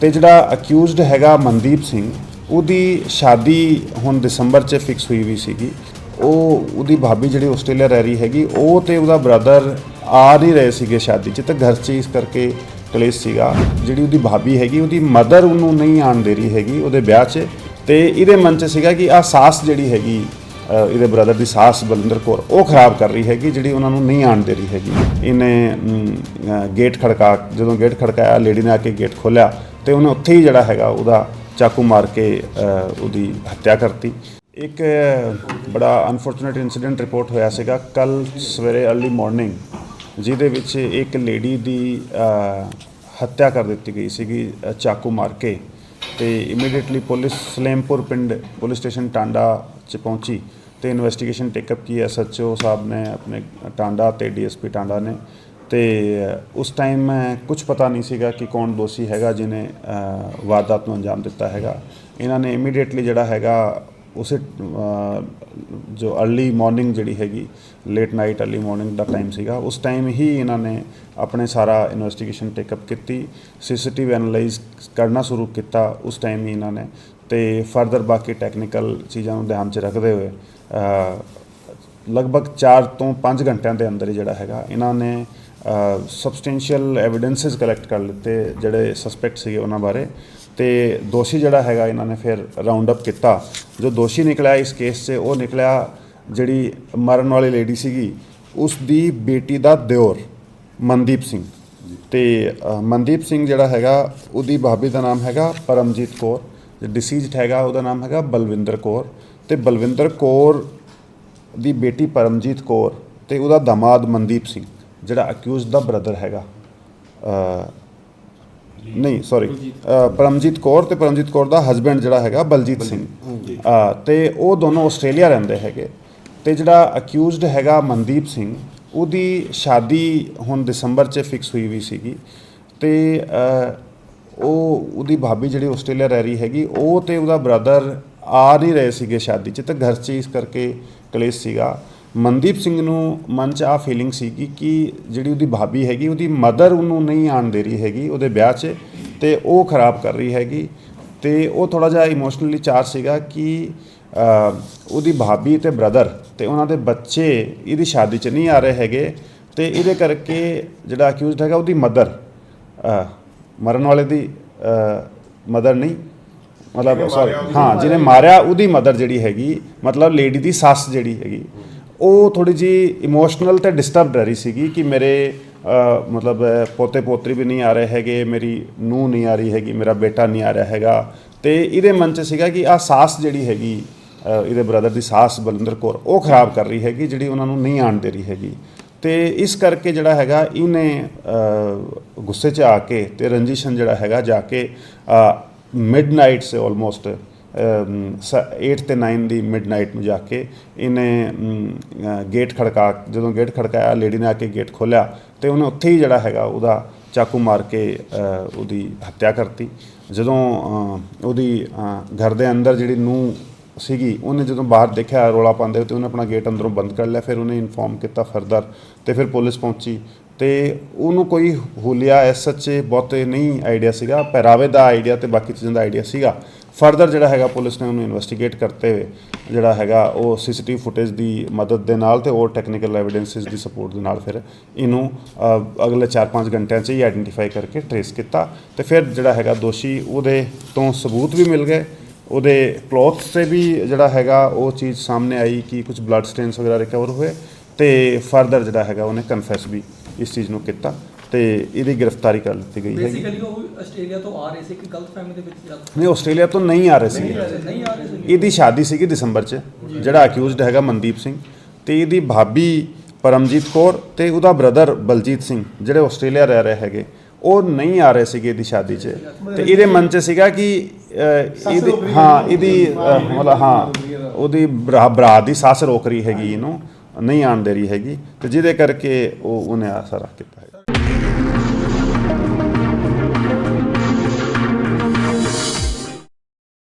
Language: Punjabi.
ਤੇ ਜਿਹੜਾ ਅਕਿਊਜ਼ਡ ਹੈਗਾ ਮਨਦੀਪ ਸਿੰਘ, ਉਹਦੀ ਸ਼ਾਦੀ ਹੁਣ ਦਸੰਬਰ 'ਚ ਫਿਕਸ ਹੋਈ ਵੀ ਸੀਗੀ। ਉਹ, ਉਹਦੀ ਭਾਬੀ ਜਿਹੜੀ ਆਸਟ੍ਰੇਲੀਆ ਰਹਿ ਰਹੀ ਹੈਗੀ, ਉਹ ਤੇ ਉਹਦਾ ਬ੍ਰਦਰ ਆ ਨਹੀਂ ਰਹੇ ਸੀਗੇ ਸ਼ਾਦੀ 'ਚ, ਤਾਂ ਘਰ 'ਚ ਇਸ ਕਰਕੇ ਕਲੇਸ਼ ਸੀਗਾ। ਜਿਹੜੀ ਉਹਦੀ ਭਾਬੀ ਹੈਗੀ, ਉਹਦੀ ਮਦਰ ਉਹਨੂੰ ਨਹੀਂ ਆਣ ਦੇ ਰਹੀ ਹੈਗੀ ਉਹਦੇ ਵਿਆਹ 'ਚ, ਤੇ ਇਹਦੇ ਮਨ 'ਚ ਸੀਗਾ ਕਿ ਆ ਸਾਸ ਜਿਹੜੀ ਹੈਗੀ ਇਹਦੇ ਬ੍ਰਦਰ ਦੀ ਸਾਸ ਬਲਿੰਦਰ ਕੌਰ, ਉਹ ਖਰਾਬ ਕਰ ਰਹੀ ਹੈਗੀ, ਜਿਹੜੀ ਉਹਨਾਂ ਨੂੰ ਨਹੀਂ ਆਣ ਦੇ ਰਹੀ ਹੈਗੀ। ਇਹਨੇ ਗੇਟ ਖੜਕਾ, ਜਦੋਂ ਗੇਟ ਖੜਕਾਇਆ ਲੇਡੀ ਨੇ ਆ ਕੇ ਗੇਟ ਖੋਲ੍ਹਿਆ, ਤੇ ਉਹਨੇ ਉੱਥੇ ਹੀ ਜਿਹੜਾ ਹੈਗਾ, ਉਹਦਾ ਚਾਕੂ ਮਾਰ ਕੇ ਉਹਦੀ ਹੱਤਿਆ ਕਰਤੀ। ਇੱਕ ਬੜਾ ਅਨਫੋਰਚੂਨੇਟ ਇਨਸੀਡੈਂਟ ਰਿਪੋਰਟ ਹੋਇਆ ਸੀਗਾ। ਕੱਲ ਸਵੇਰੇ अर्ਲੀ ਮਾਰਨਿੰਗ ਜਿਹਦੇ ਵਿੱਚ ਇੱਕ ਲੇਡੀ ਦੀ ਹੱਤਿਆ ਕਰ ਦਿੱਤੀ ਗਈ ਸੀਗੀ ਚਾਕੂ ਮਾਰ ਕੇ। ਤੇ ਇਮੀਡੀਏਟਲੀ ਪੁਲਿਸ, ਸਲੇਮਪੁਰ ਪਿੰਡ, ਪੁਲਿਸ ਸਟੇਸ਼ਨ ਟਾਂਡਾ ਚ ਪਹੁੰਚੀ। ਤੇ ਇਨਵੈਸਟੀਗੇਸ਼ਨ ਟੇਕਅਪ ਕੀ ਐਸਐਚਓ ਸਾਹਿਬ ਨੇ, ਆਪਣੇ ਟਾਂਡਾ ਤੇ ਡੀਐਸਪੀ ਟਾਂਡਾ ਨੇ। ਤੇ ਉਸ ਟਾਈਮ ਮੈਂ ਕੁਝ ਪਤਾ ਨਹੀਂ ਸੀਗਾ ਕਿ ਕੌਣ ਦੋਸ਼ੀ ਹੈਗਾ ਜਿਹਨੇ ਵਾਰਦਾਤ ਨੂੰ ਅੰਜਾਮ ਦਿੱਤਾ ਹੈਗਾ। ਇਹਨਾਂ ਨੇ ਇਮੀਡੀਏਟਲੀ ਜਿਹੜਾ ਹੈਗਾ, ਉਸੇ ਜੋ ਅਰਲੀ ਮਾਰਨਿੰਗ ਜਿਹੜੀ ਹੈਗੀ ਲੇਟ ਨਾਈਟ ਅਰਲੀ ਮਾਰਨਿੰਗ ਦਾ ਟਾਈਮ ਸੀਗਾ, ਉਸ ਟਾਈਮ ਹੀ ਇਹਨਾਂ ਨੇ ਆਪਣੇ ਸਾਰਾ ਇਨਵੈਸਟੀਗੇਸ਼ਨ ਟੇਕਅਪ ਕੀਤੀ। ਸੀਸੀਟੀਵੀ ਐਨਾਲਾਈਜ਼ ਕਰਨਾ ਸ਼ੁਰੂ ਕੀਤਾ ਉਸ ਟਾਈਮ ਹੀ ਇਹਨਾਂ ਨੇ। ਤੇ ਫਰਦਰ ਬਾਕੀ ਟੈਕਨੀਕਲ ਚੀਜ਼ਾਂ ਨੂੰ ਧਿਆਨ 'ਚ ਰੱਖਦੇ ਹੋਏ ਲਗਭਗ 4 ਤੋਂ 5 ਘੰਟਿਆਂ ਦੇ ਅੰਦਰ ਜਿਹੜਾ ਹੈਗਾ ਇਹਨਾਂ ਨੇ ਸਬਸਟੈਂਸ਼ੀਅਲ ਐਵੀਡੈਂਸਸ ਕਲੈਕਟ ਕਰ ਲਿੱਤੇ ਜਿਹੜੇ ਸਸਪੈਕਟ ਸੀਗੇ ਉਹਨਾਂ ਬਾਰੇ ਤੇ ਦੋਸ਼ੀ ਜਿਹੜਾ ਹੈਗਾ ਇਹਨਾਂ ਨੇ ਫਿਰ ਰਾਉਂਡ ਅਪ ਕੀਤਾ। ਜੋ ਦੋਸ਼ੀ ਨਿਕਲਿਆ ਇਸ ਕੇਸ 'ਚ ਉਹ ਨਿਕਲਿਆ ਜਿਹੜੀ ਮਰਨ ਵਾਲੀ ਲੇਡੀ ਸੀਗੀ ਉਸ ਦੀ ਬੇਟੀ ਦਾ ਦਿਓਰ ਮਨਦੀਪ ਸਿੰਘ। ਤੇ ਮਨਦੀਪ ਸਿੰਘ ਜਿਹੜਾ ਹੈਗਾ ਉਹਦੀ ਭਾਬੀ ਦਾ ਨਾਮ ਹੈਗਾ ਪਰਮਜੀਤ ਕੌਰ। ਡਿਸੀਜ਼ਡ ਹੈਗਾ ਉਹਦਾ ਨਾਮ ਹੈਗਾ ਬਲਵਿੰਦਰ ਕੌਰ ਤੇ ਬਲਵਿੰਦਰ ਕੌਰ ਦੀ ਬੇਟੀ ਪਰਮਜੀਤ ਕੌਰ ਤੇ ਉਹਦਾ ਦਾਮਾਦ ਮਨਦੀਪ ਸਿੰਘ ਜਿਹੜਾ ਅਕਿਊਜ਼ਡ ਦਾ ਬ੍ਰਦਰ ਹੈਗਾ। ਨਹੀਂ ਸੌਰੀ ਪਰਮਜੀਤ ਕੌਰ ਤੇ ਪਰਮਜੀਤ ਕੌਰ ਦਾ ਹਸਬੈਂਡ ਜਿਹੜਾ ਹੈਗਾ ਬਲਜੀਤ ਸਿੰਘ। ਤੇ ਉਹ ਦੋਨੋਂ ਆਸਟ੍ਰੇਲੀਆ ਰਹਿੰਦੇ ਹੈਗੇ। ਤੇ ਜਿਹੜਾ ਅਕਿਊਜ਼ਡ ਹੈਗਾ ਮਨਦੀਪ ਸਿੰਘ ਉਹਦੀ ਸ਼ਾਦੀ ਹੁਣ ਦਸੰਬਰ 'ਚ ਫਿਕਸ ਹੋਈ ਵੀ ਸੀਗੀ। ਤੇ ਉਹ ਉਹਦੀ ਭਾਬੀ ਜਿਹੜੀ ਆਸਟ੍ਰੇਲੀਆ ਰਹਿ ਰਹੀ ਹੈਗੀ, ਉਹ ਤੇ ਉਹਦਾ ਬ੍ਰਦਰ ਆ ਨਹੀਂ ਰਹੇ ਸੀਗੇ ਸ਼ਾਦੀ 'ਚ, ਤਾਂ ਘਰ 'ਚ ਇਸ ਕਰਕੇ ਕਲੇਸ਼ ਸੀਗਾ। ਮਨਦੀਪ ਸਿੰਘ ਨੂੰ ਮਨ 'ਚ ਆ ਫੀਲਿੰਗ ਸੀਗੀ ਕਿ ਜਿਹੜੀ ਉਹਦੀ ਭਾਬੀ ਹੈਗੀ, ਉਹਦੀ ਮਦਰ ਉਹਨੂੰ ਨਹੀਂ ਆਣ ਦੇ ਰਹੀ ਹੈਗੀ, ਉਹਦੇ ਵਿਆਹ 'ਚ, ਤੇ ਉਹ ਖਰਾਬ ਕਰ ਰਹੀ ਹੈਗੀ। ਤੇ ਉਹ ਥੋੜਾ ਜਿਹਾ ਇਮੋਸ਼ਨਲੀ ਚਾਰ ਸੀਗਾ ਕਿ ਉਹਦੀ ਭਾਬੀ ਤੇ ਬ੍ਰਦਰ ਤੇ ਉਹਨਾਂ ਦੇ ਬੱਚੇ ਇਹਦੀ ਸ਼ਾਦੀ 'ਚ ਨਹੀਂ ਆ ਰਹੇ ਹੈਗੇ, ਤੇ ਇਹਦੇ ਕਰਕੇ ਜਿਹੜਾ ਅਕਿਊਜ਼ਡ ਹੈਗਾ ਉਹਦੀ ਮਦਰ ਮਰਨ ਵਾਲੇ ਦੀ ਮਦਰ ਨਹੀਂ ਮਤਲਬ ਸੌਰੀ ਹਾਂ ਜਿਹਨੇ ਮਾਰਿਆ ਉਹਦੀ ਮਦਰ ਜਿਹੜੀ ਹੈਗੀ ਮਤਲਬ ਲੇਡੀ ਦੀ ਸੱਸ ਜਿਹੜੀ ਹੈਗੀ ਉਹ ਥੋੜੀ ਜੀ ਇਮੋਸ਼ਨਲ ਤੇ ਡਿਸਟਰਬਡ ਰਹੀ ਸੀਗੀ ਕਿ ਮੇਰੇ ਮਤਲਬ ਪੋਤੇ ਪੋਤਰੀ ਵੀ ਨਹੀਂ ਆ ਰਹੇ ਹੈਗੇ ਮੇਰੀ ਨੂੰਹ ਨਹੀਂ ਆ ਰਹੀ ਹੈਗੀ ਮੇਰਾ ਬੇਟਾ ਨਹੀਂ ਆ ਰਿਹਾ ਹੈਗਾ। ਤੇ ਇਹਦੇ ਮਨ 'ਚ ਸੀਗਾ ਕਿ ਆ ਸਾਸ ਜਿਹੜੀ ਹੈਗੀ ਇਹਦੇ ਬ੍ਰਦਰ ਦੀ ਸਾਸ ਬਲਿੰਦਰ ਕੌਰ ਉਹ ਖਰਾਬ ਕਰ ਰਹੀ ਹੈਗੀ ਜਿਹੜੀ ਉਹਨਾਂ ਨੂੰ ਨਹੀਂ ਆਣ ਦੇ ਰਹੀ ਹੈਗੀ। ਤੇ ਇਸ ਕਰਕੇ ਜਿਹੜਾ ਹੈਗਾ, ਇਹਨੇ ਗੁੱਸੇ 'ਚ ਆ ਕੇ ਤੇ ਰੰਜੀਸ਼ਨ ਜਿਹੜਾ ਹੈਗਾ ਜਾ ਕੇ ਮਿਡਨਾਈਟ ਸੇ ਆਲਮੋਸਟ 8 ਤੇ 9 ਦੀ ਮਿਡਨਾਈਟ ਨੂੰ ਜਾ ਕੇ ਇਹਨੇ ਗੇਟ ਖੜਕਾ, ਜਦੋਂ ਗੇਟ ਖੜਕਾਇਆ ਲੇਡੀ ਨੇ ਆ ਕੇ ਗੇਟ ਖੋਲ੍ਹਿਆ ਤੇ ਉਹਨੇ ਉੱਥੇ ਹੀ ਜਿਹੜਾ ਹੈਗਾ ਉਹਦਾ ਚਾਕੂ ਮਾਰ ਕੇ ਉਹਦੀ ਹੱਤਿਆ ਕਰਤੀ। ਜਦੋਂ ਉਹਦੀ ਘਰ ਦੇ ਅੰਦਰ ਜਿਹੜੀ ਨੂੰ ਸੀਗੀ, ਉਹਨੇ ਜਦੋਂ ਬਾਹਰ ਦੇਖਿਆ ਰੋਲਾ ਪਾਉਂਦੇ ਤੇ ਉਹਨੇ ਆਪਣਾ ਗੇਟ ਅੰਦਰੋਂ ਬੰਦ ਕਰ ਲਿਆ, ਫਿਰ ਉਹਨੇ ਇਨਫੋਰਮ ਕੀਤਾ ਫਰਦਰ ਤੇ ਫਿਰ ਪੁਲਿਸ ਪਹੁੰਚੀ। ਤੇ ਉਹਨੂੰ ਕੋਈ ਹੁਲੀਆ ਐਸ ਸੱਚੇ ਬਹੁਤੇ ਨਹੀਂ ਆਈਡੀਆ ਸੀਗਾ, ਪਹਿਰਾਵੇ ਦਾ ਆਈਡੀਆ ਤੇ ਬਾਕੀ ਚੀਜ਼ਾਂ ਦਾ ਆਈਡੀਆ ਸੀਗਾ। ਫਰਦਰ ਜਿਹੜਾ ਹੈਗਾ ਪੁਲਿਸ ਨੇ ਉਹਨੂੰ ਇਨਵੈਸਟੀਗੇਟ ਕਰਤੇ ਹੋਏ, ਜਿਹੜਾ ਹੈਗਾ ਉਹ ਸੀਸੀਟੀਵੀ ਫੁਟੇਜ ਦੀ ਮਦਦ ਦੇ ਨਾਲ ਤੇ ਹੋਰ ਟੈਕਨੀਕਲ ਐਵੀਡੈਂਸਿਸ ਦੀ ਸਪੋਰਟ ਦੇ ਨਾਲ ਫਿਰ ਇਹਨੂੰ ਅਗਲੇ 4-5 ਘੰਟਿਆਂ 'ਚ ਹੀ ਆਇਡੈਂਟੀਫਾਈ ਕਰਕੇ ਟਰੇਸ ਕੀਤਾ। ਤੇ ਫਿਰ ਜਿਹੜਾ ਹੈਗਾ ਦੋਸ਼ੀ ਉਹਦੇ ਤੋਂ ਸਬੂਤ ਵੀ ਮਿਲ ਗਏ। ਉਹਦੇ ਕਲੋਥਸ ਤੇ ਵੀ ਜਿਹੜਾ ਹੈਗਾ ਉਹ ਚੀਜ਼ ਸਾਹਮਣੇ ਆਈ ਕਿ ਕੁਝ ਬਲੱਡ ਸਟੇਨਸ ਵਗੈਰਾ ਰਿਕਵਰ ਹੋਏ ਤੇ ਫਰਦਰ ਜਿਹੜਾ ਹੈਗਾ ਉਹਨੇ ਕਨਫੈਸ ਵੀ ਇਸ ਚੀਜ਼ ਨੂੰ ਕੀਤਾ ਤੇ ਇਹਦੀ ਗ੍ਰਿਫਤਾਰੀ ਕਰ ਲਿੱਤੀ ਗਈ ਹੈਗੀ। ਬੇਸਿਕਲੀ ਉਹ ਆਸਟ੍ਰੇਲੀਆ ਤੋਂ ਆ ਰਹੇ ਸੀ ਕਿ ਗਲਤ ਫੈਮਿਲੀ ਦੇ ਵਿੱਚ ਜਾਂ ਨਹੀਂ ਆਸਟ੍ਰੇਲੀਆ ਤੋਂ ਨਹੀਂ ਆ ਰਹੇ ਸੀ। ਨਹੀਂ ਆ ਰਹੇ ਸੀ। ਇਹਦੀ ਸ਼ਾਦੀ ਸੀਗੀ ਦਸੰਬਰ 'ਚ ਜਿਹੜਾ ਅਕਿਊਜ਼ਡ ਹੈਗਾ ਮਨਦੀਪ ਸਿੰਘ ਤੇ ਇਹਦੀ ਭਾਬੀ ਪਰਮਜੀਤ ਕੌਰ ਤੇ ਉਹਦਾ ਬ੍ਰਦਰ ਬਲਜੀਤ ਸਿੰਘ ਜਿਹੜੇ ਆਸਟ੍ਰੇਲੀਆ ਰਹਿ ਰਹੇ ਹੈਗੇ। ਉਹ ਨਹੀਂ ਆ ਰਹੇ ਸੀਗੇ ਇਹਦੀ ਸ਼ਾਦੀ 'ਚ। ਤੇ ਇਹਦੇ ਮਨ 'ਚ ਸੀਗਾ ਕਿ ਇਹਦੀ ਹਾਂ ਇਹਦੀ ਮਤਲਬ ਹਾਂ ਉਹਦੀ ਭਰਾ ਭਰਾ ਦੀ ਸੱਸ ਰੋਕ ਰਹੀ ਹੈਗੀ ਇਹਨੂੰ ਨਹੀਂ ਆਣ ਦੇ ਰਹੀ ਹੈਗੀ। ਤੇ ਜਿਹਦੇ ਕਰਕੇ ਉਹ ਉਹਨੇ ਆ ਸਾਰਾ ਕੀਤਾ